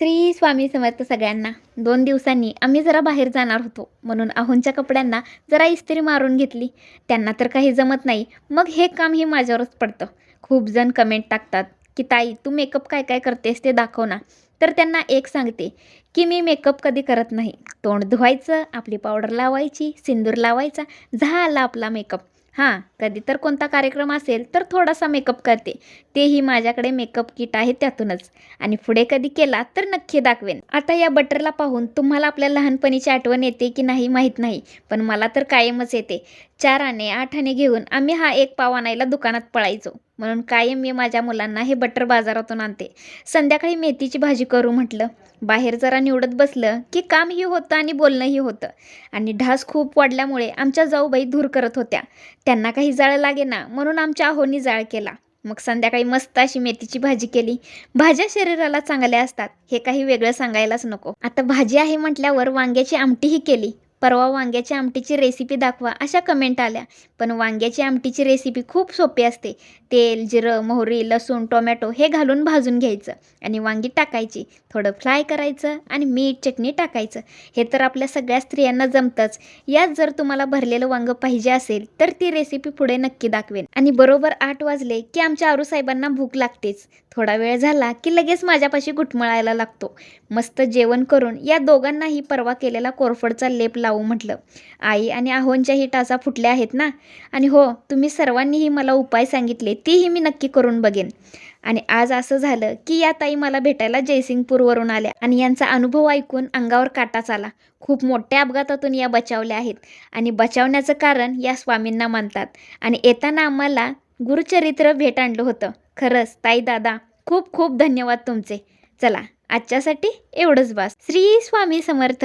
श्री स्वामी समर्थ सगळ्यांना. दोन दिवसांनी आम्ही जरा बाहेर जाणार होतो. म्हणून आहोंच्या कपड्यांना जरा इस्त्री मारून घेतली. त्यांना तर काही जमत नाही. मग हे काम हे माझ्यावरच पडतं. खूप जण कमेंट टाकतात की ताई तू मेकअप काय काय करतेस ते दाखव ना. तर त्यांना एक सांगते की मी मेकअप कधी करत नाही. तोंड धुवायचं आपली पावडर लावायची सिंदूर लावायचा झाला आपला मेकअप हां कधी तर कोणता कार्यक्रम असेल तर थोडासा मेकअप करते. तेही माझ्याकडे मेकअप किट आहे त्यातूनच. आणि पुढे कधी केला तर नक्की दाखवेन. आता या बटरला पाहून तुम्हाला आपल्या लहानपणीची आठवण येते की नाही माहीत नाही पण मला तर कायमच येते. चार आणे आठ आणे घेऊन आम्ही हा एक पाव आणायला दुकानात पळायचो. म्हणून कायम मी माझ्या मुलांना हे बटर बाजारातून आणते. संध्याकाळी मेथीची भाजी करू म्हटलं. बाहेर जरा निवडत बसलं की कामही होतं आणि बोलणंही होतं. आणि ढास खूप वाढल्यामुळे आमच्या जाऊबाई धूर करत होत्या. त्यांना काही जाळ लागे ना म्हणून आमच्या आहोनी जाळ केला. मग संध्याकाळी मस्त अशी मेथीची भाजी केली. भाज्या शरीराला चांगल्या असतात. हे काही वेगळं सांगायलाच नको. आता भाजी आहे म्हटल्यावर वांग्याची आमटीही केली. परवा वांग्याची आमटीची रेसिपी दाखवा अशा कमेंट आल्या. पण वांग्याची आमटीची रेसिपी खूप सोपी असते. तेल जिरं मोहरी लसूण टोमॅटो हे घालून भाजून घ्यायचं आणि वांगी टाकायची. थोडं फ्राय करायचं आणि मीठ चटणी टाकायचं. हे तर आपल्या सगळ्या स्त्रियांना जमतंच. यात जर तुम्हाला भरलेलं वांगं पाहिजे असेल तर ती रेसिपी पुढे नक्की दाखवेन. आणि बरोबर आठ वाजले की आमच्या आरूसाहेबांना भूक लागतेच. थोडा वेळ झाला की लगेच माझ्यापाशी घुटमळायला लागतो. मस्त जेवण करून या दोघांनाही परवा केलेला कोरफडचा लेप लावू म्हटलं. आई आणि आहोंच्याही टाचा फुटल्या आहेत ना? आणि हो तुम्ही सर्वांनीही मला उपाय सांगितले तीही मी नक्की करून बघेन. आणि आज असं झालं की या ताई मला भेटायला जयसिंगपूरवरून आल्या आणि यांचा अनुभव ऐकून अंगावर काटाच आला खूप मोठ्या अपघातातून या बचावल्या आहेत आणि बचावण्याचं कारण या स्वामींना मानतात. आणि येताना आम्हाला गुरुचरित्र भेट आणलं होतं. खरंच ताई दादा खूप खूप धन्यवाद तुमचे. चला आजच्यासाठी एवढंच बास. श्री स्वामी समर्थ.